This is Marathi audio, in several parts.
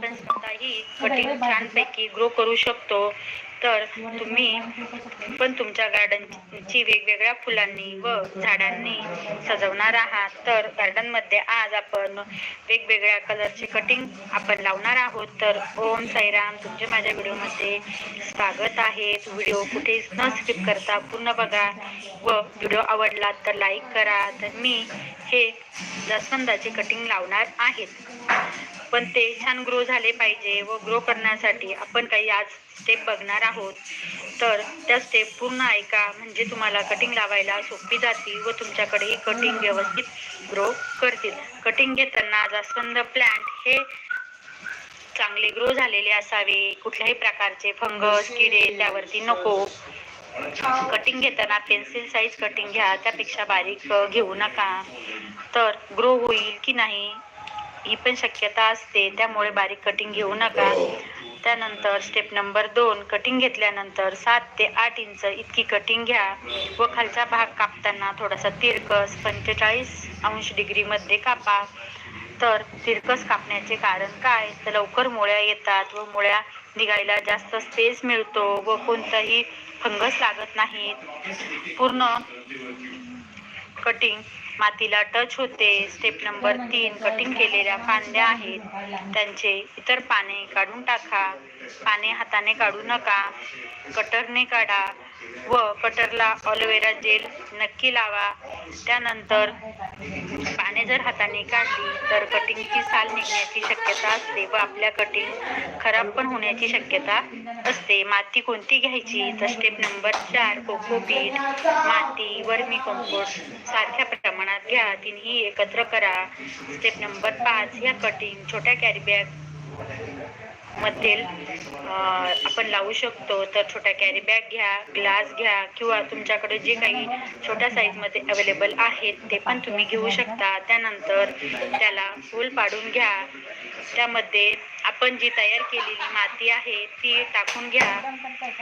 आपण स्वतःही कटिंग छानपैकी ग्रो करू शकतो. तर तुम्ही पण तुमच्या गार्डनची वेगवेगळ्या फुलांनी व झाडांनी सजवणार आहात. तर गार्डनमध्ये आज आपण वेगवेगळ्या कलरचे कटिंग आपण लावणार आहोत. तर ओम साईराम तुमचे माझ्या व्हिडिओमध्ये स्वागत आहे. व्हिडिओ कुठेच न स्किप करता पूर्ण बघा. व व्हिडिओ आवडला तर लाईक करा. तर मी हे जास्वंदाचे कटिंग लावणार आहेत पण ते छान ग्रो झाले पाहिजे व ग्रो करण्यासाठी आपण काही आज स्टेप बघणार आहोत. तर त्या स्टेप पूर्ण ऐका. म्हणजे तुम्हाला कटिंग लावायला सोपी जातील व तुमच्याकडे ही कटिंग व्यवस्थित ग्रो करतील. कटिंग घेताना जास्वंद प्लांट हे चांगले ग्रो झालेले असावे. कुठल्याही प्रकारचे फंगस किडे त्यावरती नको. कटिंग घेताना पेन्सिल साईज कटिंग घ्या. त्यापेक्षा बारीक घेऊ नका. तर ग्रो होईल की नाही? ही पण शक्यता असते. त्यामुळे बारीक कटिंग घेऊ नका. त्यानंतर स्टेप नंबर दोन कटिंग घेतल्यानंतर सात ते आठ इंच इतकी कटिंग घ्या व खालचा भाग कापताना थोडासा तिरकस पंचेचाळीस अंश डिग्रीमध्ये कापा. तर तिरकस कापण्याचे कारण काय? तर लवकर मुळ्या येतात व मुळ्या निघायला जास्त स्पेस मिळतो व कोणताही फंगस लागत नाहीत. पूर्ण कटिंग मातीला टच होते. स्टेप नंबर तीन कटिंग केलेल्या फांद्या आहेत. त्यांचे इतर पाने काढून टाका. पाने हाताने काढू नका. कटरने काढा. व कटरला ऑलोवेरा जेल नक्की लावा. त्यानंतर पाने जर हाताने काढली तर कटिंगची साल निघण्याची शक्यता असते व आपल्या कटिंग खराब पण होण्याची शक्यता असते. माती कोणती घ्यायची? तर स्टेप नंबर चार कोकोपीट माती वर्मी कंपोस्ट सारख्या प्रमाणात घ्या. तिन्ही एकत्र करा. स्टेप नंबर पाच या कटिंग छोट्या कॅरीबॅग मध्ये आपण लावू शकतो. तर छोटा कॅरी बॅग घ्या ग्लास घ्या किंवा तुमच्याकडे जे काही छोट्या साईजमध्ये अवेलेबल आहेत ते पण तुम्ही घेऊ शकता. त्यानंतर त्याला फूल पाडून घ्या. त्यामध्ये आपण जी तयार केलेली माती आहे ती टाकून घ्या.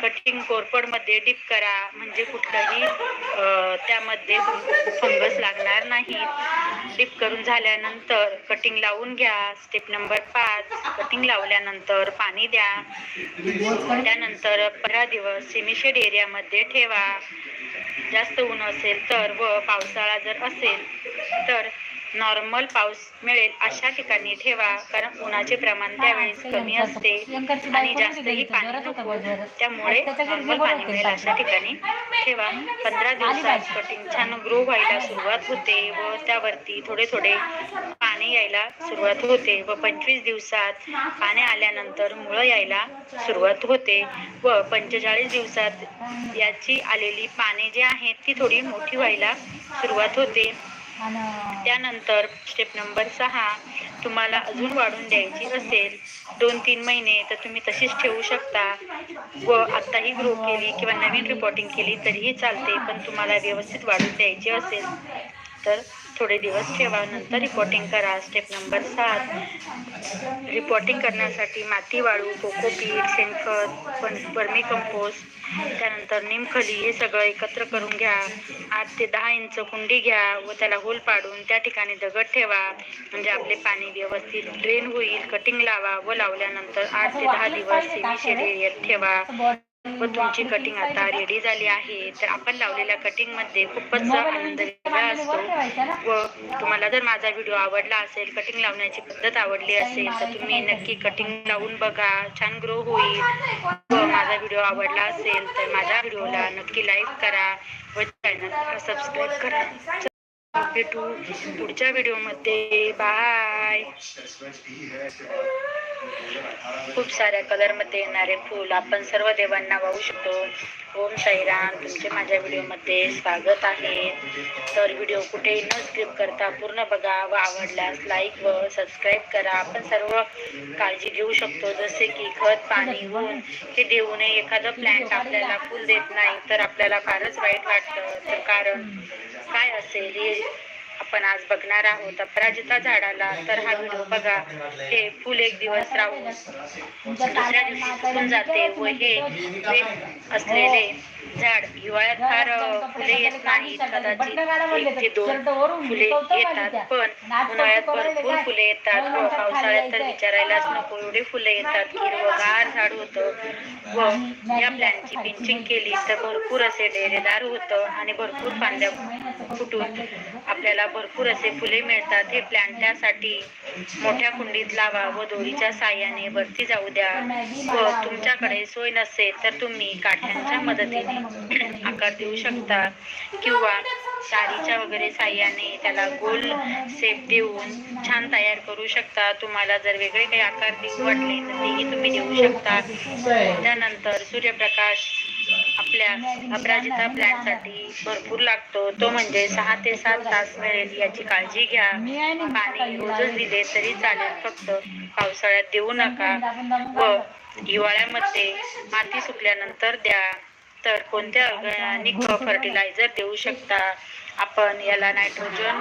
कटिंग कोरपडमध्ये डिप करा. म्हणजे कुठलाही त्यामध्ये फंगस लाग नाही. डिप करून झाल्यानंतर कटिंग लावून घ्या. स्टेप नंबर पाच कटिंग लावल्यानंतर पाणी द्या. त्यानंतर पंधरा दिवस सिमिशेड एरियामध्ये ठेवा. जास्त ऊन असेल तर व पावसाळा जर असेल तर नॉर्मल पाऊस मिळेल अशा ठिकाणी ठेवा कारण उन्हाचे प्रमाण त्यावेळेस कमी असते आणि जास्तही पाणी नको. त्यामुळे नॉर्मल पाणी मिळेल अशा ठिकाणी ठेवा. पंधरा दिवसात कटिंग छान ग्रो व्हायला सुरुवात होते व त्यावरती थोडे थोडे पाणी यायला सुरुवात होते व पंचवीस दिवसात पाणी आल्यानंतर मुळं यायला सुरुवात होते व पंचेचाळीस दिवसात याची आलेली पाने जी आहेत ती थोडी मोठी व्हायला सुरुवात होते. त्यानंतर स्टेप नंबर सहा तुम्हाला अजून वाढून द्यायची असेल दोन तीन महिने तर तुम्ही तशीच ठेवू शकता. व आत्ताही ग्रो केली किंवा नवीन रिपोर्टिंग केली तरीही चालते पण तुम्हाला व्यवस्थित वाढून द्यायची असेल. तर थोडे दिवस ठेवा नंतर रिपोर्टिंग करा. स्टेप नंबर सात. रिपोर्टिंग करण्यासाठी माती वाळू कोकोपीट शेणखत पण वर्मी कंपोस्ट त्यानंतर निमखली हे सगळं एकत्र करून घ्या. आठ ते दहा इंच कुंडी घ्या व त्याला होल पाडून त्या ठिकाणी दगड ठेवा. म्हणजे आपले पाणी व्यवस्थित ड्रेन होईल कटिंग लावा व लावल्यानंतर आठ ते दहा दिवस सेमी एरियात ठेवा. व तुमची कटिंग आता रेडी झाली आहे. तर आपण लावलेल्या कटिंगमध्ये खूपच आनंद वेगळा असतो. व तुम्हाला जर माझा व्हिडिओ आवडला असेल कटिंग लावण्याची पद्धत आवडली असेल तर तुम्ही नक्की कटिंग लावून बघा. छान ग्रो होईल. व माझा व्हिडिओ आवडला असेल तर माझ्या व्हिडिओला नक्की लाईक करा व चॅनलला सबस्क्राईब करा. चला, भेटू पुढच्या व्हिडिओमध्ये बाय खूप साऱ्या कलरमध्ये येणारे फूल आपण सर्व देवांना वाहू शकतो. ओम साईराम तुमचे माझ्या व्हिडिओमध्ये स्वागत आहे. तर व्हिडिओ कुठेही न स्किप करता पूर्ण बघा व आवडल्यास लाईक व सबस्क्राईब करा. आपण सर्व काळजी घेऊ शकतो. जसे की खत पाणी ऊन हे देऊ नये एखादं प्लॅन्ट आपल्याला फुल देत नाही तर आपल्याला फारच वाईट वाटतं. तर कारण काय असेल हे आपण आज बघणार आहोत. अपराजिता झाडाला तर हा व्हिडिओ बघा. हे फुल एक दिवस राहून दुसऱ्या दिवशी सुकून जाते व हे वेल असलेले झाड हिवाळ्यात फार फुले येत नाहीत कदाचित ते दोन फुले येतात. पण उन्हाळ्यात भरपूर फुले येतात. व पावसाळ्यात तर विचारायलाच नको. एवढे फुले येतात हिरवगार झाड होतं. व या प्लॅनची पिंचिंग केली तर भरपूर असे डेरेदार होतं आणि भरपूर फांद्या फुटून आपल्याला भरपूर असे फुले मिळतात. हे प्लॅन त्यासाठी मोठ्या कुंडीत लावा व दोरीच्या साह्याने वरती जाऊ द्या. व तुमच्याकडे सोय नसेल तर तुम्ही काठ्यांच्या मदतीने आकार देऊ शकता. किंवा तारीच्या वगैरे साह्याने त्याला गोल शेप देऊन छान तयार करू शकता. तुम्हाला जर वेगळे काही आकार देऊ वाटले तर तेही तुम्ही देऊ शकता. त्यानंतर सूर्यप्रकाश आपल्या अपराजिता प्लॅनसाठी भरपूर लागतो. तो म्हणजे सहा ते सात तास मिळेल याची काळजी घ्या. पाणी रोजच दिले तरी चालेल. फक्त पावसाळ्यात देऊ नका व हिवाळ्यामध्ये माती सुकल्यानंतर द्या. तर कोणत्या ऑर्गॅनिक फर्टिलायझर देऊ शकता? आपण याला नायट्रोजन